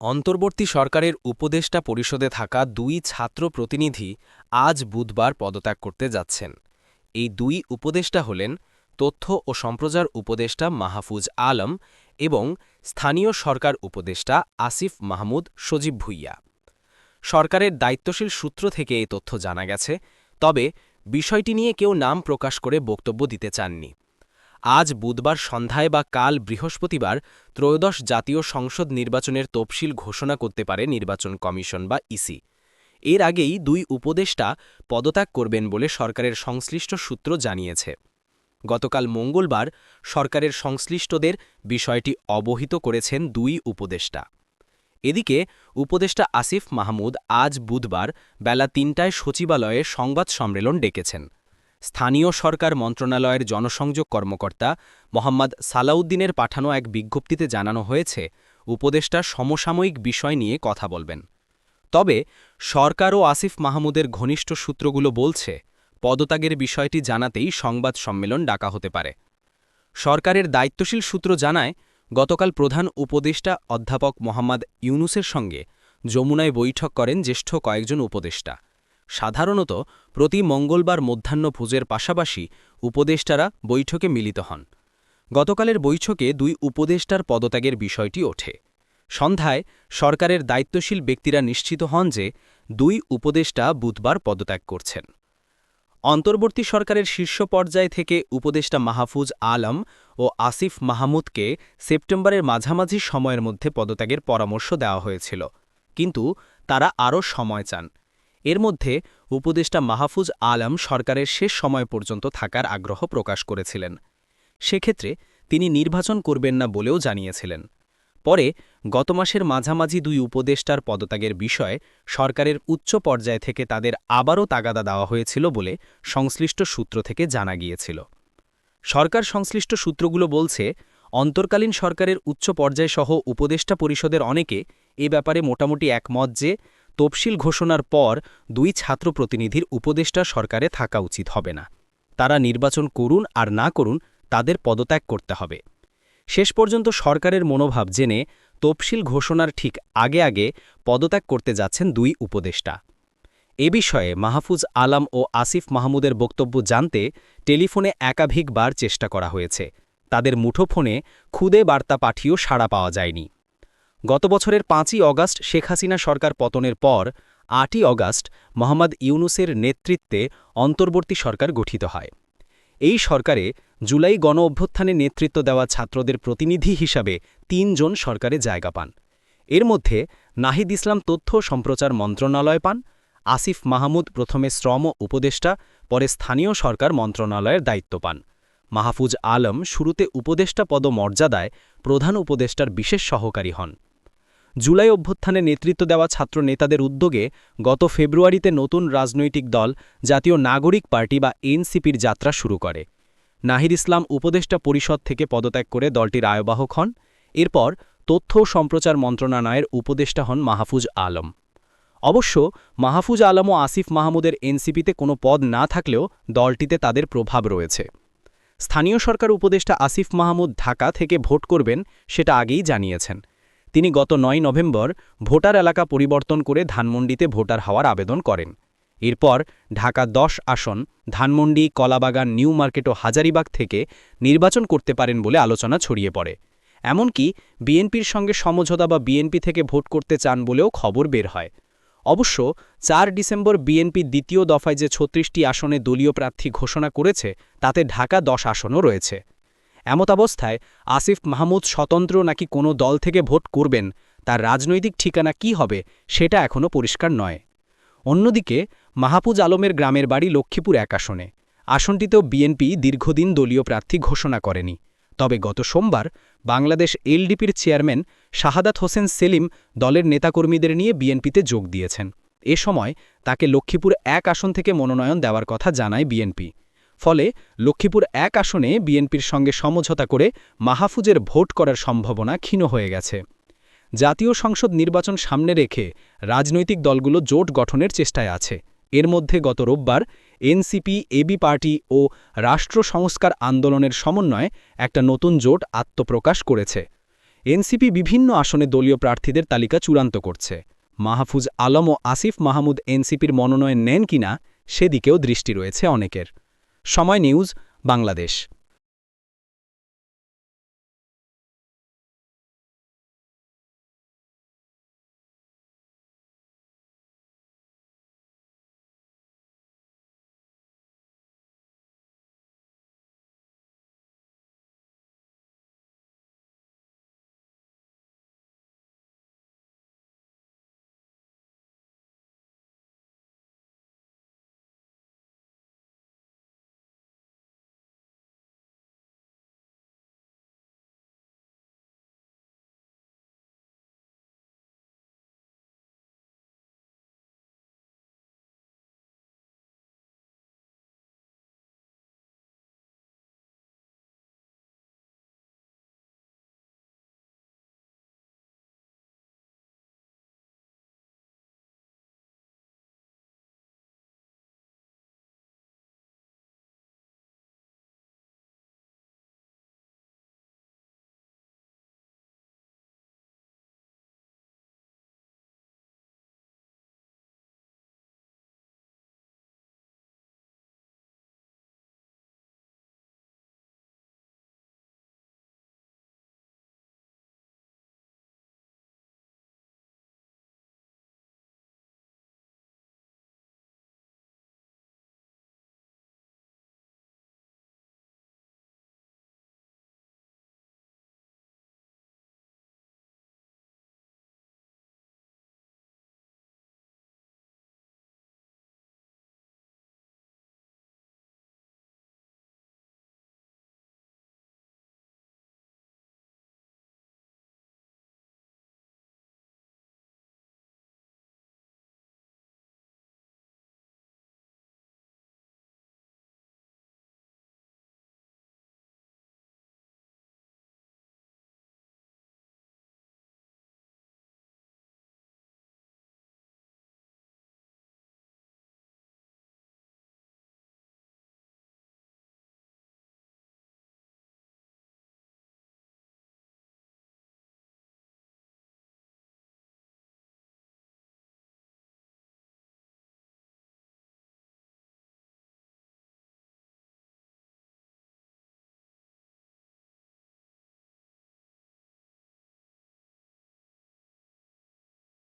অন্তর্বর্তী সরকারের উপদেষ্টা পরিষদে থাকা দুই ছাত্র প্রতিনিধি আজ বুধবার পদত্যাগ করতে যাচ্ছেন। এই দুই উপদেষ্টা হলেন তথ্য ও সম্প্রচার উপদেষ্টা মাহফুজ আলম এবং স্থানীয় সরকার উপদেষ্টা আসিফ মাহমুদ সজীব ভুইয়া। সরকারের দায়িত্বশীল সূত্র থেকে এই তথ্য জানা গেছে, তবে বিষয়টি নিয়ে কেউ নাম প্রকাশ করে বক্তব্য দিতে চাননি। আজ বুধবার সন্ধ্যায় বা কাল বৃহস্পতিবার ত্রয়োদশ জাতীয় সংসদ নির্বাচনের তফসিল ঘোষণা করতে পারে নির্বাচন কমিশন বা ইসি। এর আগেই দুই উপদেষ্টা পদত্যাগ করবেন বলে সরকারের সংশ্লিষ্ট সূত্র জানিয়েছে। গতকাল মঙ্গলবার সরকারের সংশ্লিষ্টদের বিষয়টি অবহিত করেছেন দুই উপদেষ্টা। এদিকে উপদেষ্টা আসিফ মাহমুদ আজ বুধবার বেলা তিনটায় সচিবালয়ে সংবাদ সম্মেলন ডেকেছেন। স্থানীয় সরকার মন্ত্রণালয়ের জনসংযোগ কর্মকর্তা মোহাম্মদ সালাউদ্দিনের পাঠানো এক বিজ্ঞপ্তিতে জানানো হয়েছে, উপদেষ্টা সমসাময়িক বিষয় নিয়ে কথা বলবেন। তবে, সরকার ও আসিফ মাহমুদের ঘনিষ্ঠ সূত্রগুলো বলছে, পদত্যাগের বিষয়টি জানাতেই সংবাদ সম্মেলন ডাকা হতে পারে। সরকারের দায়িত্বশীল সূত্র জানায়, গতকাল প্রধান উপদেষ্টা অধ্যাপক মোহাম্মদ ইউনুসের সঙ্গে যমুনায় বৈঠক করেন জ্যেষ্ঠ কয়েকজন উপদেষ্টা। সাধারণত প্রতি মঙ্গলবার মধ্যাহ্নভোজের পাশাপাশি উপদেষ্টারা বৈঠকে মিলিত হন। গতকালের বৈঠকে দুই উপদেষ্টার পদত্যাগের বিষয়টি ওঠে। সন্ধ্যায় সরকারের দায়িত্বশীল ব্যক্তিরা নিশ্চিত হন যে দুই উপদেষ্টা বুধবার পদত্যাগ করছেন। অন্তর্বর্তী সরকারের শীর্ষ পর্যায় থেকে উপদেষ্টা মাহফুজ আলম ও আসিফ মাহমুদকে সেপ্টেম্বরের মাঝামাঝি সময়ের মধ্যে পদত্যাগের পরামর্শ দেওয়া হয়েছিল। কিন্তু তারা আরও সময় চান। এর মধ্যে উপদেষ্টা মাহফুজ আলম সরকারের শেষ সময় পর্যন্ত থাকার আগ্রহ প্রকাশ করেছিলেন। সেক্ষেত্রে তিনি নির্বাচন করবেন না বলেও জানিয়েছিলেন। পরে গত মাসের মাঝামাঝি দুই উপদেষ্টার পদত্যাগের বিষয়ে সরকারের উচ্চ পর্যায় থেকে তাদের আবারও তাগাদা দেওয়া হয়েছিল বলে সংশ্লিষ্ট সূত্র থেকে জানা গিয়েছিল। সরকার সংশ্লিষ্ট সূত্রগুলো বলছে, অন্তর্কালীন সরকারের উচ্চ পর্যায়সহ উপদেষ্টা পরিষদের অনেকে এ ব্যাপারে মোটামুটি একমত যে তফসিল ঘোষণার পর দুই ছাত্র প্রতিনিধির উপদেষ্টা সরকারে থাকা উচিত হবে না। তারা নির্বাচন করুন আর না করুন তাদের পদত্যাগ করতে হবে। শেষ পর্যন্ত সরকারের মনোভাব জেনে তফসিল ঘোষণার ঠিক আগে আগে পদত্যাগ করতে যাচ্ছেন দুই উপদেষ্টা। এ বিষয়ে মাহফুজ আলাম ও আসিফ মাহমুদের বক্তব্য জানতে টেলিফোনে একাধিকবার চেষ্টা করা হয়েছে। তাদের মুঠোফোনে খুদে বার্তা পাঠিয়েও সাড়া পাওয়া যায়নি। গত বছরের পাঁচই অগাস্ট শেখ হাসিনা সরকার পতনের পর আটই অগাস্ট মোহাম্মদ ইউনুসের নেতৃত্বে অন্তর্বর্তী সরকার গঠিত হয়। এই সরকারে জুলাই গণ অভ্যুত্থানে নেতৃত্ব দেওয়া ছাত্রদের প্রতিনিধি হিসাবে তিনজন সরকারে জায়গা পান। এর মধ্যে নাহিদ ইসলাম তথ্য সম্প্রচার মন্ত্রণালয় পান, আসিফ মাহমুদ প্রথমে শ্রম উপদেষ্টা, পরে স্থানীয় সরকার মন্ত্রণালয়ের দায়িত্ব পান। মাহফুজ আলম শুরুতে উপদেষ্টা পদ মর্যাদায় প্রধান উপদেষ্টার বিশেষ সহকারী হন। জুলাই অভ্যুত্থানে নেতৃত্ব দেওয়া ছাত্র নেতাদের উদ্যোগে গত ফেব্রুয়ারিতে নতুন রাজনৈতিক দল, জাতীয় নাগরিক পার্টি বা এনসিপির যাত্রা শুরু করে। নাহিদ ইসলাম উপদেষ্টা পরিষদ থেকে পদত্যাগ করে দলটির আয়বাহক হন। এরপর তথ্য ও সম্প্রচার মন্ত্রণালয়ের উপদেষ্টা হন মাহফুজ আলম। অবশ্য মাহফুজ আলম ও আসিফ মাহমুদের এনসিপিতে কোনো পদ না থাকলেও দলটিতে তাদের প্রভাব রয়েছে। স্থানীয় সরকার উপদেষ্টা আসিফ মাহমুদ ঢাকা থেকে ভোট করবেন সেটা আগেই জানিয়েছেন। তিনি গত নয় নভেম্বর ভোটার এলাকা পরিবর্তন করে ধানমন্ডিতে ভোটার হওয়ার আবেদন করেন। এরপর ঢাকা দশ আসন, ধানমন্ডি, কলাবাগান, নিউ মার্কেট ও হাজারিবাগ থেকে নির্বাচন করতে পারেন বলে আলোচনা ছড়িয়ে পড়ে। এমনকি বিএনপির সঙ্গে সমঝোতা বা বিএনপি থেকে ভোট করতে চান বলেও খবর বের হয়। অবশ্য চার ডিসেম্বর বিএনপি দ্বিতীয় দফায় যে ছত্রিশটি আসনে দলীয় প্রার্থী ঘোষণা করেছে, তাতে ঢাকা দশ আসনও রয়েছে। এমতাবস্থায় আসিফ মাহমুদ স্বতন্ত্র নাকি কোনো দল থেকে ভোট করবেন, তার রাজনৈতিক ঠিকানা কি হবে, সেটা এখনও পরিষ্কার নয়। অন্যদিকে, মাহফুজ আলমের গ্রামের বাড়ি লক্ষ্মীপুর এক আসনে। আসনটিতেও বিএনপি দীর্ঘদিন দলীয় প্রার্থী ঘোষণা করেনি। তবে গত সোমবার বাংলাদেশ এলডিপির চেয়ারম্যান শাহাদাত হোসেন সেলিম দলের নেতাকর্মীদের নিয়ে বিএনপিতে যোগ দিয়েছেন। এ সময় তাকে লক্ষ্মীপুর এক আসন থেকে মনোনয়ন দেওয়ার কথা জানায় বিএনপি। ফলে লক্ষ্মীপুর এক আসনে বিএনপির সঙ্গে সমঝোতা করে মাহফুজের ভোট করার সম্ভাবনা ক্ষীণ হয়ে গেছে। জাতীয় সংসদ নির্বাচন সামনে রেখে রাজনৈতিক দলগুলো জোট গঠনের চেষ্টায় আছে। এর মধ্যে গত রোববার এনসিপি, এবি পার্টি ও রাষ্ট্র সংস্কার আন্দোলনের সমন্বয়ে একটা নতুন জোট আত্মপ্রকাশ করেছে। এনসিপি বিভিন্ন আসনে দলীয় প্রার্থীদের তালিকা চূড়ান্ত করছে। মাহফুজ আলম ও আসিফ মাহমুদ এনসিপির মনোনয়ন নেন কিনা সেদিকেও দৃষ্টি রয়েছে অনেকের। সময় নিউজ বাংলাদেশ।